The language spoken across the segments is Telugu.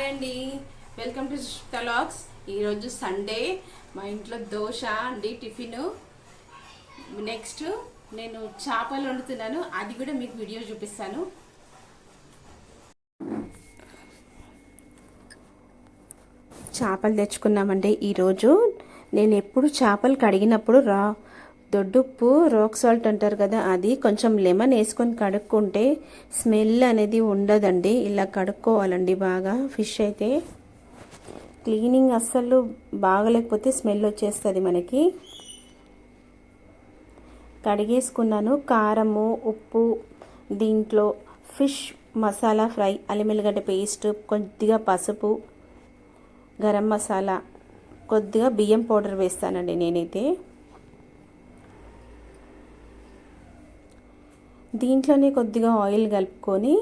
హాయ్ అండి. వెల్కమ్ టు టలాక్స్ ఈరోజు సండే మా ఇంట్లో దోశ అండి టిఫిన్. నెక్స్ట్ నేను చేపలు వండుతున్నాను. అది కూడా మీకు వీడియో చూపిస్తాను. చేపలు తెచ్చుకున్నామండి. ఈరోజు నేను ఎప్పుడు చేపలు కడిగినప్పుడు రా దొడ్డుప్పు రోక్ సాల్ట్ అంటారు కదా అది కొంచెం లెమన్ వేసుకొని కడుక్కుంటే స్మెల్ అనేది ఉండదండి. ఇలా కడుక్కోవాలండి బాగా. ఫిష్ అయితే క్లీనింగ్ అస్సలు బాగలేకపోతే స్మెల్ వచ్చేస్తుంది మనకి. కడిగేసుకున్నాను. కారము ఉప్పు దీంట్లో ఫిష్ మసాలా ఫ్రై అల్లిమిల్లిగడ్డ పేస్ట్ కొద్దిగా పసుపు గరం మసాలా కొద్దిగా బియ్యం పౌడర్ వేస్తానండి నేనైతే. దీంట్లోనే కొద్దిగా ఆయిల్ కలుపుకొని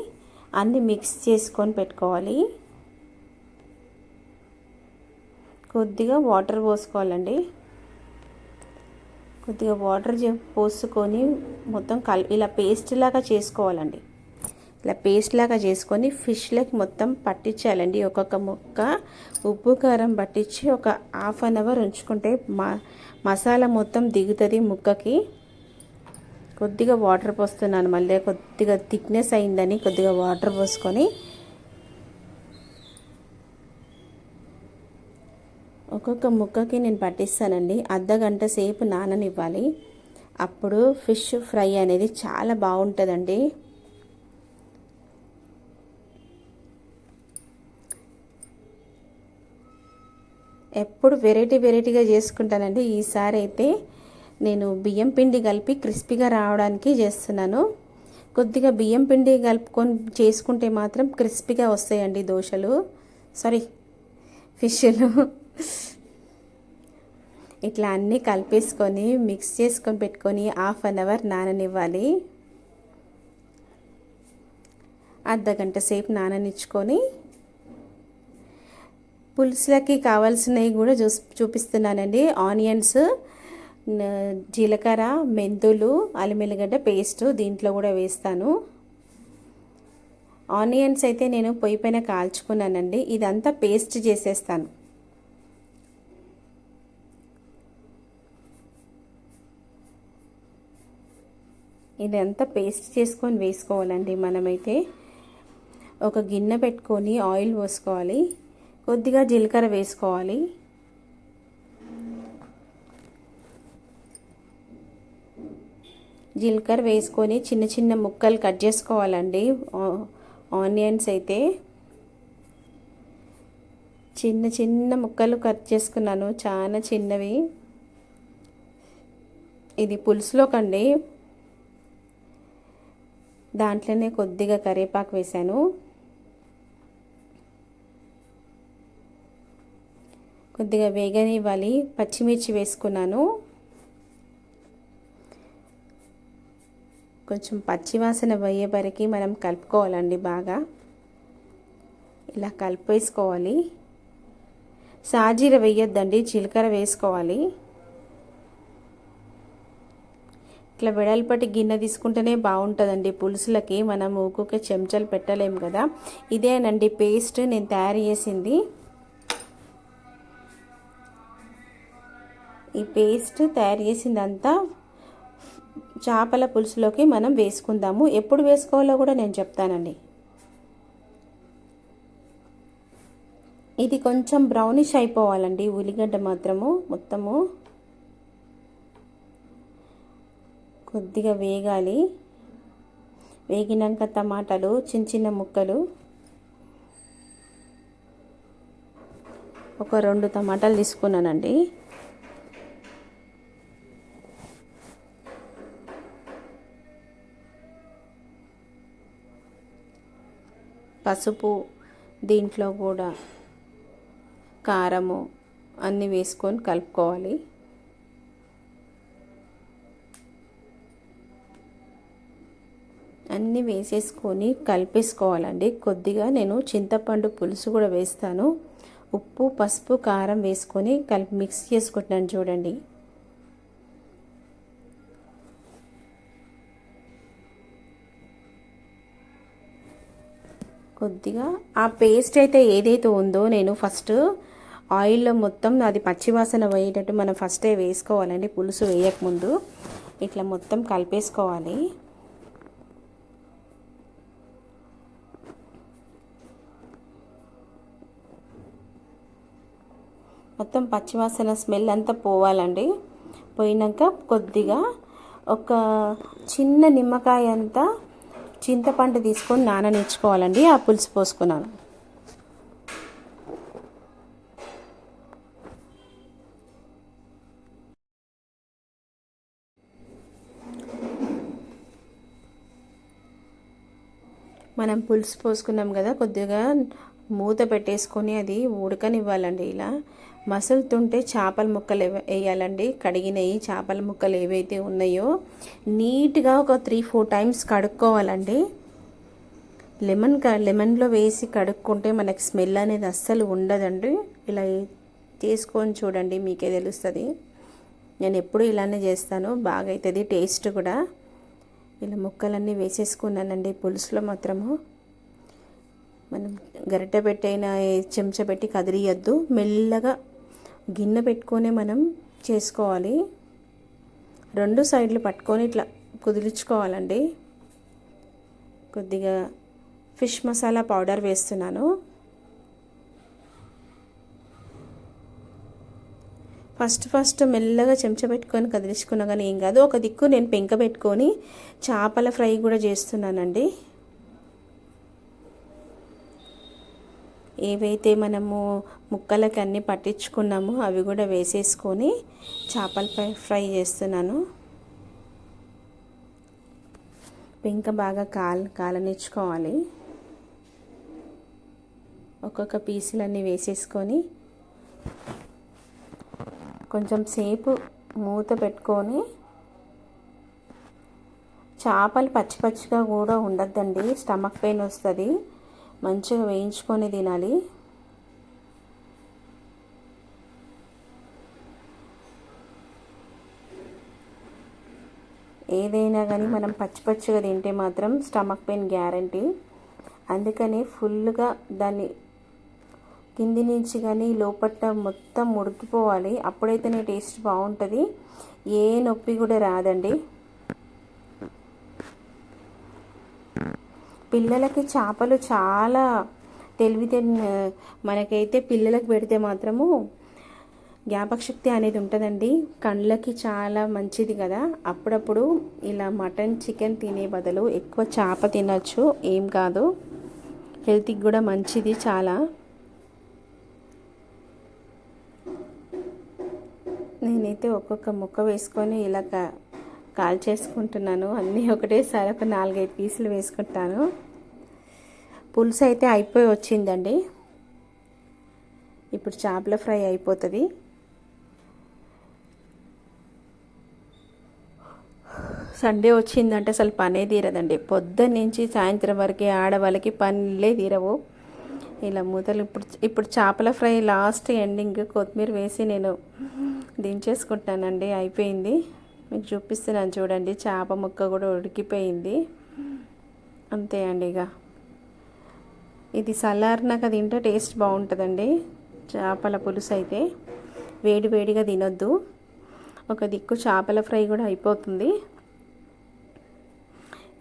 అన్నీ మిక్స్ చేసుకొని పెట్టుకోవాలి. కొద్దిగా వాటర్ పోసుకోవాలండి. కొద్దిగా వాటర్ పోసుకొని మొత్తం కల్ ఇలా పేస్ట్ లాగా చేసుకోవాలండి. ఇలా పేస్ట్ లాగా చేసుకొని ఫిష్లకి మొత్తం పట్టించాలండి ఒక్కొక్క ముక్క ఉప్పు కారం పట్టించి ఒక హాఫ్ అన్ అవర్ ఉంచుకుంటే మా మసాలా మొత్తం దిగుతుంది ముక్కకి. కొద్దిగా వాటర్ పోస్తున్నాను. మళ్ళీ కొద్దిగా థిక్నెస్ అయిందని కొద్దిగా వాటర్ పోసుకొని ఒక్కొక్క ముక్కకి నేను పట్టిస్తానండి. అర్ధ గంట సేపు నాననివ్వాలి. అప్పుడు ఫిష్ ఫ్రై అనేది చాలా బాగుంటుందండి. ఎప్పుడు వెరైటీ వెరైటీగా చేసుకుంటానండి. ఈసారి అయితే నేను బియ్యం పిండి కలిపి క్రిస్పీగా రావడానికి చేస్తున్నాను. కొద్దిగా బియ్యం పిండి కలుపుకొని చేసుకుంటే మాత్రం క్రిస్పీగా వస్తాయండి దోశలు. సారీ ఫిష్లు. ఇట్లా అన్నీ కలిపేసుకొని మిక్స్ చేసుకొని పెట్టుకొని హాఫ్ అన్ అవర్ నాననివ్వాలి. అర్ధ గంట సేపు నాననిచ్చుకొని పులుసులకి కావాల్సినవి కూడా చూ చూపిస్తున్నానండి. ఆనియన్స్ జీలకర్ర మెంతులు అల్లిమెల్లిగడ్డ పేస్ట్ దీంట్లో కూడా వేస్తాను. ఆనియన్స్ అయితే నేను పొయ్యి పైన కాల్చుకున్నానండి. ఇదంతా పేస్ట్ చేసేస్తాను. ఇదంతా పేస్ట్ చేసుకొని వేసుకోవాలండి మనమైతే. ఒక గిన్నె పెట్టుకొని ఆయిల్ పోసుకోవాలి. కొద్దిగా జీలకర్ర వేసుకోవాలి. జీలకర్ర వేసుకొని చిన్న చిన్న ముక్కలు కట్ చేసుకోవాలండి. ఆనియన్స్ అయితే చిన్న చిన్న ముక్కలు కట్ చేసుకున్నాను. చాలా చిన్నవి. ఇది పులుసులోకండి. దాంట్లోనే కొద్దిగా కరివేపాకు వేశాను. కొద్దిగా వేగనివ్వాలి. పచ్చిమిర్చి వేసుకున్నాను. కొంచెం పచ్చివాసన పోయేవరకు మనం కలుపుకోవాలండి బాగా. ఇలా కలిపేసుకోవాలి. సాజీర వేయొద్దండి జీలకర్ర వేసుకోవాలి. ఇట్లా వెడల్పటి గిన్నె తీసుకుంటేనే బాగుంటుందండి పులుసులకి. మనం ఊకుకే చెంచాలు పెట్టలేము కదా. ఇదేనండి పేస్ట్ నేను తయారు చేసింది. ఈ పేస్ట్ తయారు చేసిందంతా చేపల పులుసులోకి మనం వేసుకుందాము. ఎప్పుడు వేసుకోవాలో కూడా నేను చెప్తానండి. ఇది కొంచెం బ్రౌనిష్ అయిపోవాలండి. ఉల్లిగడ్డ మాత్రము మొత్తము కొద్దిగా వేగాలి. వేగినాక టమాటాలు చిన్న చిన్న ముక్కలు ఒక రెండు టమాటాలు తీసుకున్నానండి. పసుపు దీంట్లో కూడా కారము అన్నీ వేసుకొని కలుపుకోవాలి. అన్నీ వేసేసుకొని కలిపేసుకోవాలండి. కొద్దిగా నేను చింతపండు పులుసు కూడా వేస్తాను. ఉప్పు పసుపు కారం వేసుకొని కలిపి మిక్స్ చేసుకుంటున్నాను చూడండి. కొద్దిగా ఆ పేస్ట్ అయితే ఏదైతే ఉందో నేను ఫస్ట్ ఆయిల్లో మొత్తం అది పచ్చివాసన పోయేటట్టు మనం ఫస్టే వేసుకోవాలండి. పులుసు వేయకముందు ఇట్లా మొత్తం కలిపేసుకోవాలి. మొత్తం పచ్చివాసన స్మెల్ అంతా పోవాలండి. పోయినాక కొద్దిగా ఒక చిన్న నిమ్మకాయ అంతా చింతపండు తీసుకొని నాననిచ్చుకోవాలండి. ఆ పులుసు పోసుకున్నాను. మనం పులుసు పోసుకున్నాం కదా కొద్దిగా మూత పెట్టేసుకొని అది ఉడకనివ్వాలండి ఇలా. మసులుతుంటే చేపల ముక్కలు వేయాలండి కడిగినవి చేపల ముక్కలు ఏవైతే ఉన్నాయో నీట్గా ఒక త్రీ ఫోర్ టైమ్స్ కడుక్కోవాలండి. లెమన్ క లెమన్లో వేసి కడుక్కుంటే మనకి స్మెల్ అనేది అస్సలు ఉండదండి. ఇలా చేసుకొని చూడండి మీకే తెలుస్తుంది. నేను ఎప్పుడు ఇలానే చేస్తాను బాగా అవుతుంది టేస్ట్ కూడా. ఇలా ముక్కలన్నీ వేసేసుకున్నానండి పులుసులో మాత్రము. మనం గరిటె పెట్టైన చెంచా పెట్టి కదిలియద్దు. మెల్లగా గిన్నె పెట్టుకొని మనం చేసుకోవాలి. రెండు సైడ్లు పట్టుకొని ఇట్లా కుదిలించుకోవాలండి. కొద్దిగా ఫిష్ మసాలా పౌడర్ వేస్తున్నాను. ఫస్ట్ ఫస్ట్ మెల్లగా చెంచా పెట్టుకొని కదిలించుకున్నా కానీ ఏం కాదు. ఒక దిక్కు నేను పెంక పెట్టుకొని చేపల ఫ్రై కూడా చేస్తున్నానండి. ఏవైతే మనము ముక్కలకి అన్నీ పట్టించుకున్నామో అవి కూడా వేసేసుకొని చేపలపై ఫ్రై చేస్తున్నాను. పెంక బాగా కాల్ కాలనిచ్చుకోవాలి. ఒక్కొక్క పీసులన్నీ వేసేసుకొని కొంచెం సేపు మూత పెట్టుకొని చేపలు పచ్చి పచ్చిగా కూడా ఉండద్దండి. స్టమక్ పెయిన్ వస్తుంది. మంచిగా వేయించుకొని తినాలి. ఏదైనా కానీ మనం పచ్చి పచ్చిగా తింటే మాత్రం స్టమక్ పెయిన్ గ్యారంటీ. అందుకని ఫుల్గా దాన్ని కింది నుంచి కానీ లోపల మొత్తం ఉడికిపోవాలి. అప్పుడైతేనే టేస్ట్ బాగుంటుంది. ఏ నొప్పి కూడా రాదండి. పిల్లలకి చేపలు చాలా తెలివితే మనకైతే పిల్లలకు పెడితే మాత్రము జ్ఞాపకశక్తి అనేది ఉంటుందండి. కళ్ళకి చాలా మంచిది కదా. అప్పుడప్పుడు ఇలా మటన్ చికెన్ తినే బదులు ఎక్కువ చేప తినచ్చు. ఏం కాదు. హెల్త్కి కూడా మంచిది చాలా. నేనైతే ఒక్కొక్క ముక్క వేసుకొని ఇలా కాల్ చేసుకుంటున్నాను. అన్నీ ఒకటేసారి ఒక నాలుగైదు పీసులు వేసుకుంటాను. పులుసు అయితే అయిపోయి వచ్చిందండి. ఇప్పుడు చేపల ఫ్రై అయిపోతుంది. సండే వచ్చిందంటే అసలు పనే తీరదండి. పొద్దున్న నుంచి సాయంత్రం వరకు ఆడవాళ్ళకి పనులే తీరవు. ఇలా మూతలు ఇప్పుడు ఇప్పుడు చేపల ఫ్రై లాస్ట్ ఎండింగ్ కొత్తిమీర వేసి నేను దించేసుకుంటానండి. అయిపోయింది. మీకు చూపిస్తున్నాను చూడండి చేప ముక్క కూడా ఉడికిపోయింది. అంతే అండి ఇక. ఇది చల్లారినాక తింటే టేస్ట్ బాగుంటుందండి. చేపల పులుసు అయితే వేడి వేడిగా తినొద్దు. ఒక దిక్కు చేపల ఫ్రై కూడా అయిపోతుంది.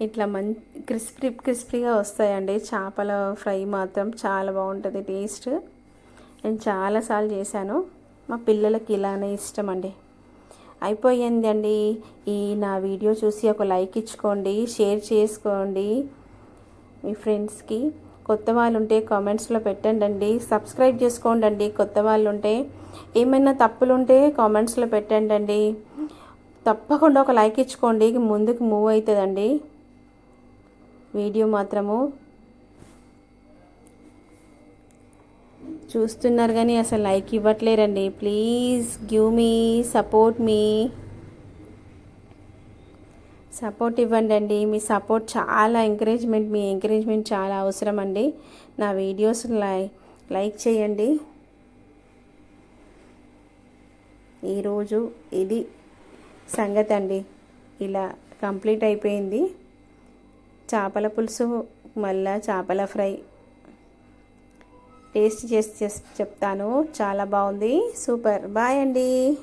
ఇట్లా మం క్రిస్పీ క్రిస్పీగా వస్తాయండి. చేపల ఫ్రై మాత్రం చాలా బాగుంటుంది టేస్ట్. నేను చాలాసార్లు చేశాను. మా పిల్లలకి ఇలానే ఇష్టం అండి. అయిపోయిందండి. ఈ నా వీడియో చూసి ఒక లైక్ ఇచ్చుకోండి షేర్ చేసుకోండి మీ ఫ్రెండ్స్కి. కొత్త వాళ్ళు ఉంటే కామెంట్స్లో పెట్టండి సబ్స్క్రైబ్ చేసుకోండి కొత్త వాళ్ళు ఉంటే ఏమైనా తప్పులు ఉంటే కామెంట్స్లో పెట్టండి తప్పకుండా ఒక లైక్ ఇచ్చుకోండి. ముందుకు మూవ్ అవుతుందండి. వీడియో మాత్రము చూస్తున్నారు కానీ అసలు లైక్ ఇవ్వట్లేరండి. ప్లీజ్ గివ్ మీ సపోర్ట్ మీ. సపోర్ట్ ఇవ్వండి అండి. మీ సపోర్ట్ చాలా ఎంకరేజ్మెంట్ మీ ఎంకరేజ్మెంట్ చాలా అవసరం అండి. నా వీడియోస్ లై లైక్ చేయండి. ఈరోజు ఇది సంగతి అండి. ఇలా కంప్లీట్ అయిపోయింది. చేపల పులుసు మళ్ళా చేపల ఫ్రై టేస్ట్ చేసి చేసి చెప్తాను. చాలా బాగుంది. సూపర్. బాయ్ అండి.